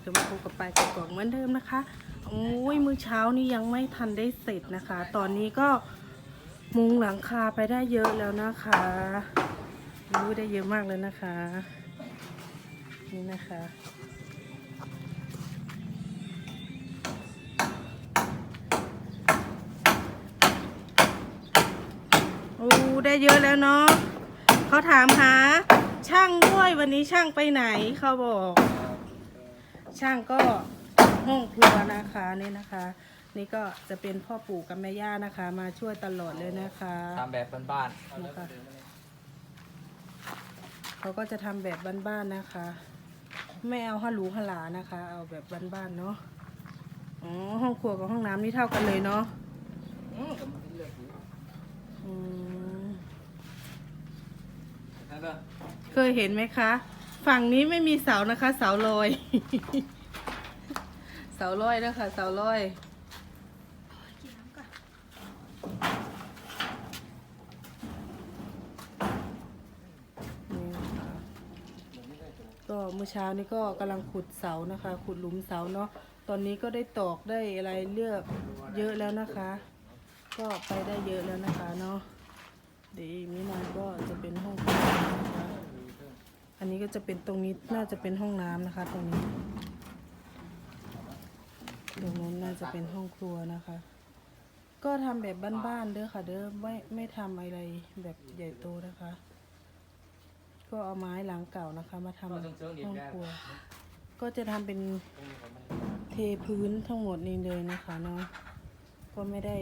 เดี๋ยวมาพบกับปลายกล่องเหมือนเดิมนะคะโอ้ยมื้อเช้านี้ยังไม่ทันได้เสร็จนะคะ ตอนนี้ก็มุงหลังคาไปได้เยอะแล้วนะคะรู้ได้เยอะมากเลยนะคะ นี่นะคะโอ้ได้เยอะแล้วเนาะเขาถามหาช่างด้วยวันนี้ช่างไปไหนเขาบอก ช่างก็ห้องครัวนะคะนี่นะคะ นี่ก็จะเป็นพ่อปู่กับแม่ย่านะคะ มาช่วยตลอดเลยนะคะตามแบบบ้านนะคะเขาก็จะทำแบบบ้านๆนะคะ ไม่เอาฮัลหลูฮัลหลานะคะ เอาแบบบ้านๆเนาะอ๋อห้องครัวกับห้องน้ำนี่เท่ากันเลยเนาะๆอืมอืมนั่นเด้อเคยเห็นไหมคะ ฝั่งนี้ไม่มีเสานะคะ เสาลอย เสาลอยนะคะเสาลอยก็เมื่อเช้านี้ก็กำลังขุดเสานะคะ ขุดหลุมเสาเนาะตอนนี้ก็ได้ตอกได้อะไรเลือกเยอะแล้วนะคะ ก็ไปได้เยอะแล้วนะคะเนาะเดี๋ยวอีกไม่นานก็จะเป็น จะเป็นตรงนี้น่าจะเป็นห้องน้ำนะคะ ตรงนี้ตรงนู้นน่าจะเป็นห้องครัวนะคะ ก็ทำแบบบ้านๆเด้อค่ะเด้อไม่ไม่ทำอะไรแบบใหญ่โตนะคะ ก็เอาไม้หลังเก่านะคะ มาทำห้องครัว ก็จะทำเป็นเทพื้นทั้งหมดนี้เลยนะคะเนาะก็ไม่ได้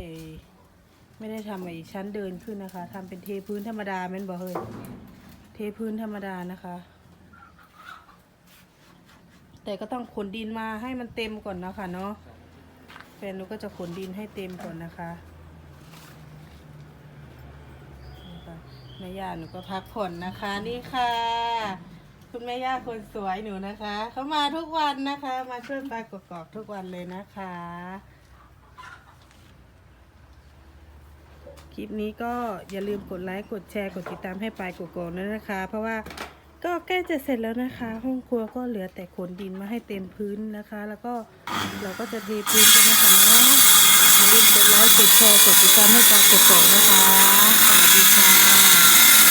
ไม่ได้ทำไอ้ชั้นเดินขึ้นนะคะทำเป็นเทพื้นธรรมดาแม่นบ่เฮ้ยเทพื้นธรรมดานะคะ แต่ก็ต้องขนดินมาให้มันเต็มก่อนนะคะเนาะแฟนหนูก็จะขนดินให้เต็มก่อนนะคะแม่ย่าหนูก็พักผ่อนนะคะ นี่ค่ะ คุณแม่ย่าคนสวยหนูนะคะเขามาทุกวันนะคะ มาช่วยปลากกอกทุกวันเลยนะคะ คลิปนี้ก็อย่าลืมกดไลค์กดแชร์กดติดตามให้ปลายกกอกด้วยนะคะ เพราะว่า ก็ใกล้จะเสร็จแล้วนะคะ ห้องครัวก็เหลือแต่ขนดินมาให้เต็มพื้นนะคะ แล้วก็เราก็จะเทพื้นกันนะคะเนาะอย่าลืมกดไลค์กดแชร์กดติดตามให้ตายกกอนะคะสวัสดีค่ะ